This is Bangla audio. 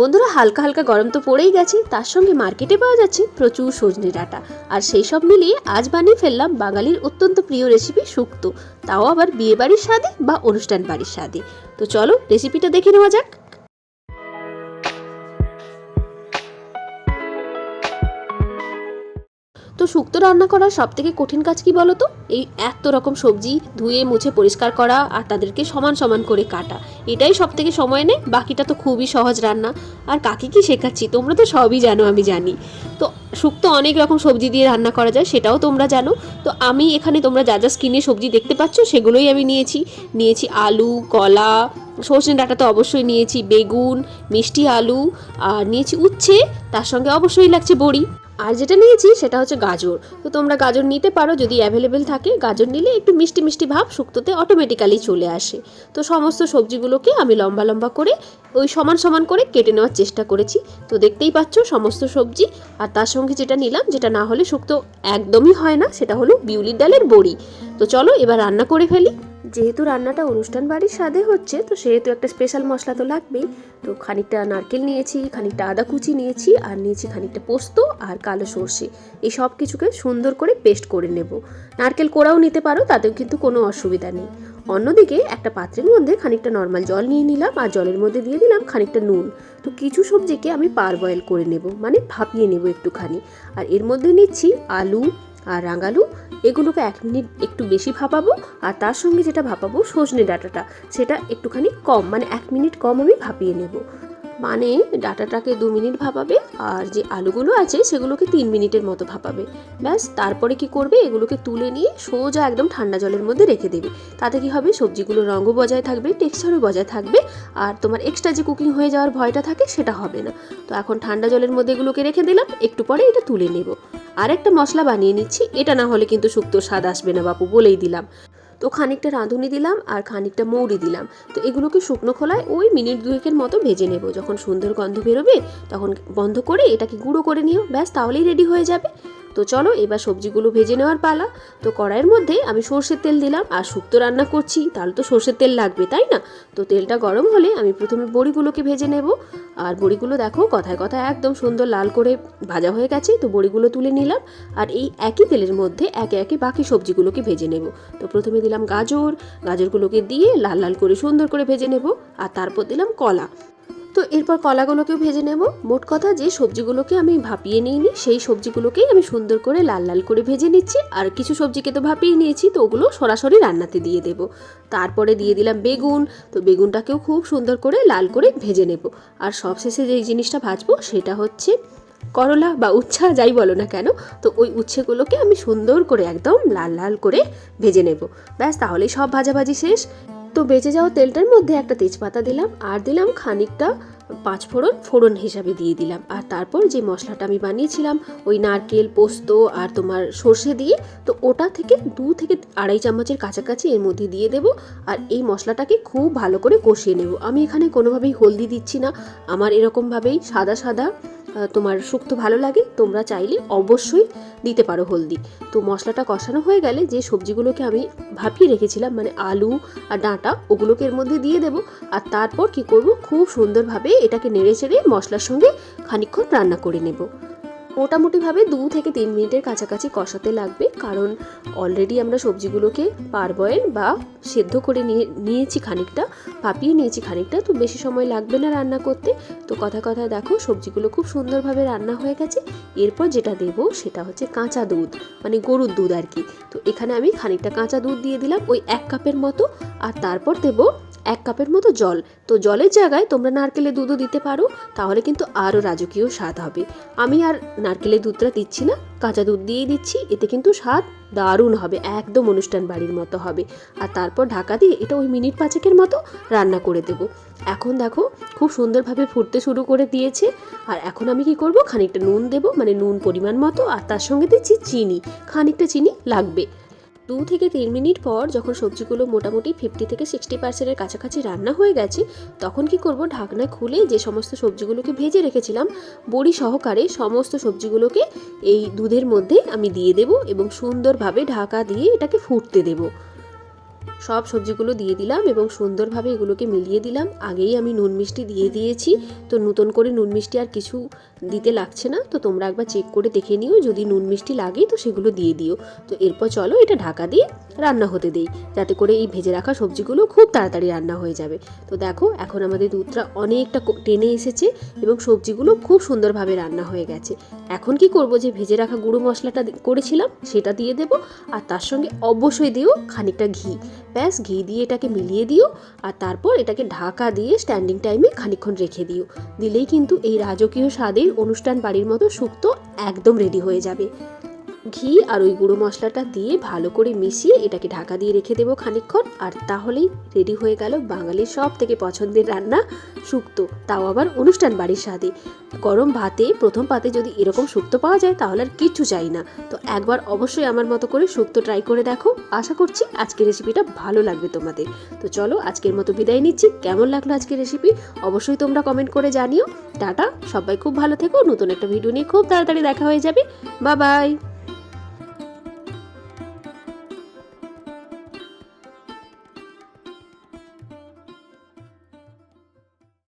বন্ধুরা, হালকা হালকা গরম তো পড়েই গেছে। তার সঙ্গে মার্কেটে পাওয়া যাচ্ছে প্রচুর সজনে ডাঁটা। আর সেই সব মিলিয়ে আজ বানিয়ে ফেললাম বাঙালির অত্যন্ত প্রিয় রেসিপি শুক্তো। তাও আবার বিয়ে বাড়ির স্বাদে বা অনুষ্ঠান বাড়ির স্বাদে। তো চলো রেসিপিটা দেখে নেওয়া যাক। শুক্তো রান্না করার সব থেকে কঠিন কাজ কি বলো তো এই এত রকম সবজি ধুয়ে, মুছে, পরিষ্কার করা আর তাদেরকে সমান সমান করে কাটা। এটাই সব থেকে সময় নেয়, বাকিটা তো খুবই সহজ রান্না। আর কাকে কি শেখাচ্ছি? তোমরা তো সবই জানো, আমি জানি। তো শুক্তো অনেক রকম সবজি দিয়ে রান্না করা যায়, সেটাও তোমরা জানো। তো আমি এখানে তোমরা যা যা স্কিনে সবজি দেখতে পাচ্ছ, সেগুলোই আমি নিয়েছি। নিয়েছি আলু, কলা সর্ষে ডাঁটা তো অবশ্যই নিয়েছি, বেগুন, মিষ্টি, আলু, আর নিয়েছি উচ্ছে, তার সঙ্গে অবশ্যই লাগছে বড়ি। আর যেটা নিয়েছি সেটা হচ্ছে গাজর। তো তোমরা গাজর নিতে পারো, যদি অ্যাভেলেবেল থাকে, গাজর নিলে একটু মিষ্টি মিষ্টি ভাব শুক্তোতে অটোমেটিক্যালি চলে আসে। তো সমস্ত সবজিগুলোকে আমি লম্বা লম্বা করে ওই সমান সমান করে কেটে নেওয়ার চেষ্টা করেছি। তো দেখতেই পাচ্ছ সমস্ত সবজি, আর তার সঙ্গে যেটা নিলাম, যেটা না হলে শুক্তো একদমই হয় না, সেটা হলো বিউলির ডালের বড়ি। তো চলো এবার রান্না করে ফেলি। যেহেতু রান্নাটা অনুষ্ঠান বাড়ির স্বাদে হচ্ছে, তো সেহেতু একটা স্পেশাল মশলা তো লাগবেই। তো খানিকটা নারকেল নিয়েছি, খানিকটা আদা কুচি নিয়েছি, আর নিয়েছি খানিকটা পোস্ত আর কালো সর্ষে। এই সব কিছুকে সুন্দর করে পেস্ট করে নেব। নারকেল কোড়াও নিতে পারো, তাতেও কিন্তু কোনো অসুবিধা নেই। অন্যদিকে একটা পাত্রের মধ্যে খানিকটা নর্মাল জল নিয়ে নিলাম, আর জলের মধ্যে দিয়ে দিলাম খানিকটা নুন। তো কিছু সবজিকে আমি পার বয়েল করে নেব মানে ভাপিয়ে নেব একটুখানি। আর এর মধ্যে নিচ্ছি আলু আর রাঙালু, এগুলোকে এক মিনিট একটু বেশি ভাপাবো, আর তার সঙ্গে যেটা ভাপাবো সজনে ডাটাটা, সেটা একটুখানি কম মানে এক মিনিট কম আমি ভাপিয়ে নেব। মানে ডাটাটাকে দু মিনিট ভাপাবে, আর যে আলুগুলো আছে সেগুলোকে তিন মিনিটের মতো ভাপাবে। ব্যাস, তারপরে কি করবে? এগুলোকে তুলে নিয়ে সোজা একদম ঠান্ডা জলের মধ্যে রেখে দেবে। তাতে কি হবে? সবজিগুলো রঙও বজায় থাকবে, টেক্সচারও বজায় থাকবে, আর তোমার এক্সট্রা যে কুকিং হয়ে যাওয়ার ভয়টা থাকে সেটা হবে না। তো এখন ঠান্ডা জলের মধ্যে এগুলোকে রেখে দিলাম, একটু পরে এটা তুলে নেব। আর একটা মশলা বানিয়ে নিচ্ছি, এটা না হলে কিন্তু শুক্তোর স্বাদ আসবে না বাপু, বলেই দিলাম। তো খানিকটা রাঁধুনি দিলাম আর খানিকটা মৌরি দিলাম। তো এগুলোকে শুকনো খোলায় ওই মিনিট দুয়েকের মতো ভেজে নেব। যখন সুন্দর গন্ধ বেরোবে, তখন বন্ধ করে এটাকে গুঁড়ো করে নিও। ব্যাস, তাহলেই রেডি হয়ে যাবে। তো চলো এবার সবজিগুলো ভেজে নেওয়ার পালা। তো কড়াইয়ের মধ্যে আমি সর্ষের তেল দিলাম আর শুক্তো রান্না করছি। তাহলে তো সর্ষের তেল লাগবে, তাই না? তো তেলটা গরম হলে আমি প্রথমে বড়িগুলোকে ভেজে নেব। আর বড়িগুলো দেখো কথায় কথায় একদম সুন্দর লাল করে ভাজা হয়ে গেছে। তো বড়িগুলো তুলে নিলাম আর এই একই তেলের মধ্যে একে একে বাকি সবজিগুলোকে ভেজে নেব। তো প্রথমে দিলাম গাজর। গাজরগুলোকে দিয়ে লাল লাল করে সুন্দর করে ভেজে নেব। আর তারপর দিলাম কলা। তো এরপর কলাগুলোকেও ভেজে নেব। মোট কথা যে সবজিগুলোকে আমি ভাপিয়ে নিইনি, সেই সবজিগুলোকেই আমি সুন্দর করে লাল লাল করে ভেজে নিচ্ছি। আর কিছু সবজিকে তো ভাপিয়ে নিয়েছি, তো ওগুলো সরাসরি রান্নাতে দিয়ে দেব। তারপরে দিয়ে দিলাম বেগুন, তো বেগুনটাকেও খুব সুন্দর করে লাল করে ভেজে নেব। আর সবশেষে যেই জিনিসটা ভাজবো, সেটা হচ্ছে করলা বা উচ্ছা, যাই বলো না কেন, তো ওই উচ্ছেগুলোকে আমি সুন্দর করে একদম লাল লাল করে ভেজে নেব। ব্যাস, তাহলেই সব ভাজাভাজি শেষ। তো বেঁচে যাওয়া তেলটার মধ্যে একটা তেজপাতা দিলাম, আর দিলাম খানিকটা পাঁচ ফোড়ন হিসাবে দিয়ে দিলাম। আর তারপর যে মশলাটা আমি বানিয়েছিলাম, ওই নারকেল, পোস্ত আর তোমার সর্ষে দিয়ে, তো ওটা থেকে দু থেকে আড়াই চামচের কাছাকাছি এর মধ্যে দিয়ে দেব, আর এই মশলাটাকে খুব ভালো করে কষিয়ে নেব। আমি এখানে কোনোভাবেই হলদি দিচ্ছি না, আমার এরকমভাবেই সাদা সাদা তোমার শুক্তো ভালো লাগে, তোমরা চাইলে অবশ্যই দিতে পারো হলদি। তো মশলাটা কষানো হয়ে গেলে যে সবজিগুলোকে আমি ভাপিয়ে রেখেছিলাম মানে আলু আর ডাঁটা, ওগুলোকে এর মধ্যে দিয়ে দেবো। আর তারপর কি করব? খুব সুন্দরভাবে এটাকে নেড়ে চেড়ে মশলার সঙ্গে খানিক্ষণ রান্না করে নেব। মোটামুটিভাবে দু থেকে তিন মিনিটের কাছাকাছি কষাতে লাগবে, কারণ অলরেডি আমরা সবজিগুলোকে পারবয়েল বা সেদ্ধ করে নিয়ে, নিয়েছি খানিকটা, পাপিয়ে নিয়েছি খানিকটা, তো বেশি সময় লাগবে না রান্না করতে। তো কথা কথা দেখো, সবজিগুলো খুব সুন্দরভাবে রান্না হয়ে গেছে। এরপর যেটা দেব সেটা হচ্ছে কাঁচা দুধ মানে গরুর দুধ আর কি। তো এখানে আমি খানিকটা কাঁচা দুধ দিয়ে দিলাম ওই এক কাপের মতো, আর তারপর দেব এক কাপের মতো জল। তো জলের জায়গায় তোমরা নারকেলের দুধও দিতে পারো, তাহলে কিন্তু আরও রাজকীয় স্বাদ হবে। আমি আর নারকেলের দুধটা দিচ্ছি না, কাঁচা দুধ দিয়েই দিচ্ছি, এতে কিন্তু স্বাদ দারুণ হবে, একদম অনুষ্ঠান বাড়ির মতো হবে। আর তারপর ঢাকা দিয়ে এটা ওই মিনিট পাঁচেকের মতো রান্না করে দেব। এখন দেখো, খুব সুন্দরভাবে ফুটতে শুরু করে দিয়েছে। আর এখন আমি কি করব, খানিকটা নুন দেব মানে নুন পরিমাণ মতো, আর তার সঙ্গে দিচ্ছি চিনি। খানিকটা চিনি লাগবে। দু থেকে তিন মিনিট পর যখন সবজিগুলো মোটামুটি ফিফটি থেকে সিক্সটি পার্সেন্টের কাছাকাছি রান্না হয়ে গেছে, তখন কি করব? ঢাকনা খুলে যে সমস্ত সবজিগুলোকে ভেজে রেখেছিলাম, বড়ি সহকারে সমস্ত সবজিগুলোকে এই দুধের মধ্যে আমি দিয়ে দেব এবং সুন্দরভাবে ঢাকা দিয়ে এটাকে ফুটতে দেব। সব সবজিগুলো দিয়ে দিলাম এবং সুন্দরভাবে এগুলোকে মিলিয়ে দিলাম। আগেই আমি নুন মিষ্টি দিয়ে দিয়েছি। তো নতুন করে নুন মিষ্টি আর কিছু দিতে লাগছে না। তো তোমরা একবার চেক করে দেখে নিও। যদি নুন মিষ্টি লাগে তো সেগুলো দিয়ে দিও। তো এরপর চলো এটা ঢাকা দিয়ে রান্না হতে দেই। যাতে করে এই ভেজে রাখা সবজিগুলো খুব তাড়াতাড়ি রান্না হয়ে যাবে। তো দেখো, এখন আমাদের দুধটা অনেকটা টেনে এসেছে এবং সবজিগুলো খুব সুন্দরভাবে রান্না হয়ে গেছে। এখন কি করব যে ভেজে রাখা গুঁড়ো মশলাটা করেছিলাম, সেটা দিয়ে দেবো। আর তার সঙ্গে অবশ্যই দিও খানিকটা ঘি। ব্যাস, ঘি দিয়ে এটাকে মিলিয়ে দিও আর তারপর এটাকে ঢাকা দিয়ে স্ট্যান্ডিং টাইমে খানিক্ষণ রেখে দিও। দিলেই কিন্তু এই রাজকীয় স্বাদের অনুষ্ঠান বাড়ির মতো শুক্তো একদম রেডি হয়ে যাবে। ঘি আর ওই গুঁড়ো মশলাটা দিয়ে ভালো করে মিশিয়ে এটাকে ঢাকা দিয়ে রেখে দেবো খানিকক্ষণ। আর তাহলেই রেডি হয়ে গেল বাঙালির সব থেকে পছন্দের রান্না শুক্তো তাও আবার অনুষ্ঠান বাড়ির স্বাদে। গরম ভাতে, প্রথম পাতে যদি এরকম শুক্তো পাওয়া যায় তাহলে আর কিচ্ছু চাই না। তো একবার অবশ্যই আমার মতো করে শুক্তো ট্রাই করে দেখো। আশা করছি আজকের রেসিপিটা ভালো লাগবে তোমাদের। তো চলো আজকের মতো বিদায় নিচ্ছি। কেমন লাগল আজকের রেসিপি অবশ্যই তোমরা কমেন্ট করে জানিও। টাটা, সবাই খুব ভালো থেকো। নতুন একটা ভিডিও নিয়ে খুব তাড়াতাড়ি দেখা হয়ে যাবে। বা বাই